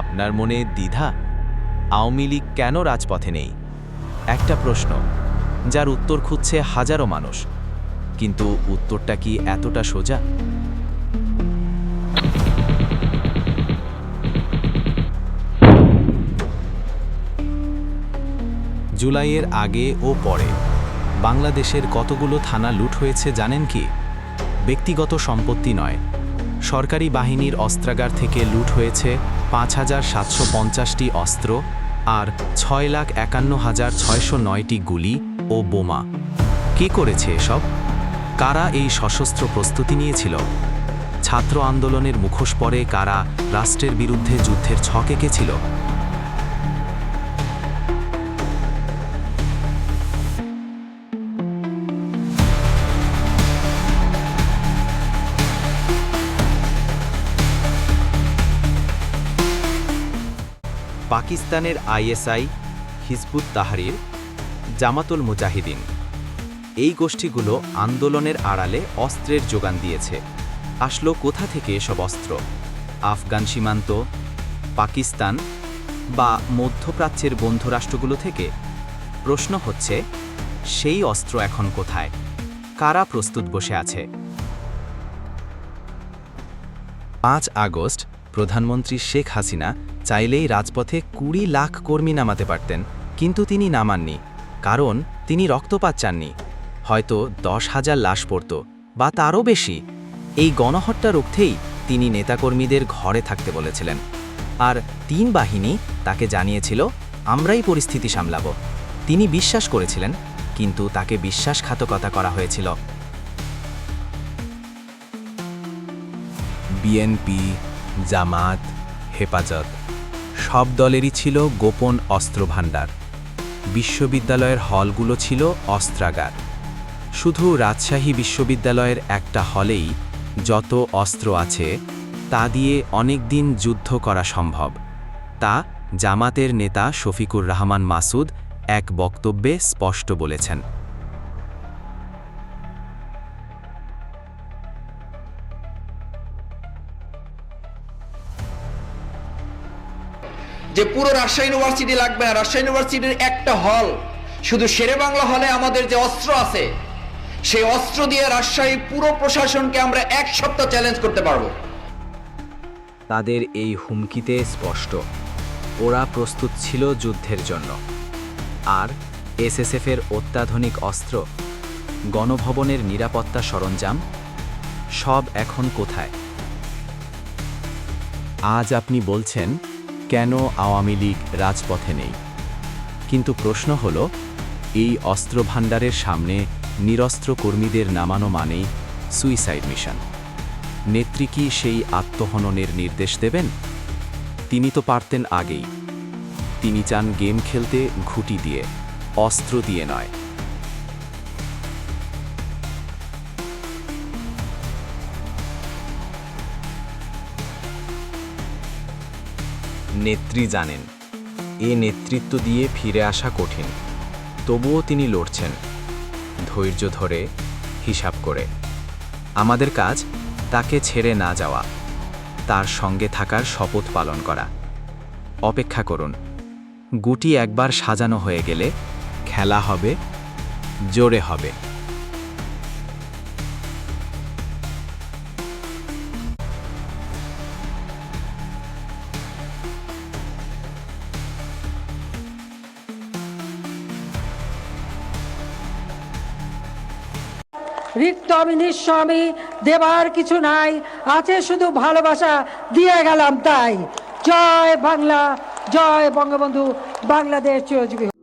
আপনার মনে দ্বিধা? আওয়ামী লীগ কেন রাজপথে নেই? একটা প্রশ্ন, যার উত্তর খুঁজছে হাজারো মানুষ। কিন্তু উত্তরটা কি এতটা সোজা? জুলাইয়ের আগে ও পরে বাংলাদেশের কতগুলো থানা লুট হয়েছে জানেন কি? ব্যক্তিগত সম্পত্তি নয় সরকারি বাহিনীর অস্ত্রাগার থেকে লুট হয়েছে পাঁচ হাজার সাতশো পঞ্চাশটি অস্ত্র আর ছয় লাখ একান্ন হাজার ছয়শো নয়টি গুলি ও বোমা। কে করেছে এসব? কারা এই সশস্ত্র প্রস্তুতি নিয়েছিল? ছাত্র আন্দোলনের মুখোশ পরে কারা রাষ্ট্রের বিরুদ্ধে যুদ্ধের ছক এঁকেছিল? পাকিস্তানের আইএসআই হিজবুত তাহারির, জামাতুল মুজাহিদিন। এই গোষ্ঠীগুলো আন্দোলনের আড়ালে অস্ত্রের যোগান দিয়েছে। আসলো কোথা থেকে এসব অস্ত্র? আফগান সীমান্ত, পাকিস্তান বা মধ্যপ্রাচ্যের বন্ধুরাষ্ট্রগুলো থেকে? প্রশ্ন হচ্ছে, সেই অস্ত্র এখন কোথায়? কারা প্রস্তুত বসে আছে? পাঁচ আগস্ট প্রধানমন্ত্রী শেখ হাসিনা চাইলেই রাজপথে কুড়ি লাখ কর্মী নামাতে পারতেন, কিন্তু তিনি নামাননি, কারণ তিনি রক্তপাত চাননি। হয়তো দশ হাজার লাশ পড়ত, বা তারও বেশি। এই গণহত্যা রুখতেই তিনি নেতাকর্মীদের ঘরে থাকতে বলেছিলেন। আর তিন বাহিনী তাকে জানিয়েছিল, আমরাই পরিস্থিতি সামলাব। তিনি বিশ্বাস করেছিলেন, কিন্তু তাকে বিশ্বাসঘাতকতা করা হয়েছিল। বিএনপি জামাত, হেফাজত, সব দলেরই ছিল গোপন অস্ত্রভাণ্ডার। বিশ্ববিদ্যালয়ের হলগুলো ছিল অস্ত্রাগার। শুধু রাজশাহী বিশ্ববিদ্যালয়ের একটা হলেই যত অস্ত্র আছে, তা দিয়ে অনেক দিন যুদ্ধ করা সম্ভব। তা জামাতের নেতা শফিকুর রহমান মাসুদ এক বক্তব্যে স্পষ্ট বলেছেন। যে পুরো রাজশাহী ইউনিভার্সিটি লাগবে না। রাজশাহী ইউনিভার্সিটির একটা হল শুধু শেরে বাংলা হলে আমাদের যে অস্ত্র আছে, সেই অস্ত্র দিয়ে রাজশাহী পুরো প্রশাসনকে আমরা এক সপ্তাহ চ্যালেঞ্জ করতে পারব। তাদের এই হুমকিতে স্পষ্ট। ওরা প্রস্তুত ছিল যুদ্ধের জন্য। আর এসএসএফের অত্যাধুনিক অস্ত্র, গণভবনের নিরাপত্তা সরঞ্জাম, সব এখন কোথায়? আজ আপনি বলছেন কেন আওয়ামী লীগ রাজপথে নেই? কিন্তু প্রশ্ন হল, এই অস্ত্র ভাণ্ডারের সামনে নিরস্ত্র কর্মীদের নামানো মানেই সুইসাইড মিশন। নেত্রী কি সেই আত্মহননের নির্দেশ দেবেন? তিনি তো পারতেন আগেই। তিনি চান গেম খেলতে ঘুটি দিয়ে, অস্ত্র দিয়ে নয়। নেত্রী জানেন। এ নেতৃত্ব দিয়ে ফিরে আসা কঠিন। তবুও তিনি লড়ছেন। ধৈর্য ধরে, হিসাব করে। আমাদের কাজ তাকে ছেড়ে না যাওয়া, তার সঙ্গে থাকার শপথ পালন করা। অপেক্ষা করুন। গুটি একবার সাজানো হয়ে গেলে খেলা হবে, জোরে হবে। রিক্ত আমি নিঃস্ব আমি দেবার কিছু নাই আছে শুধু ভালোবাসা, দিয়ে গেলাম তাই জয় বাংলা, জয় বঙ্গবন্ধু, বাংলাদেশ চিরজীবী।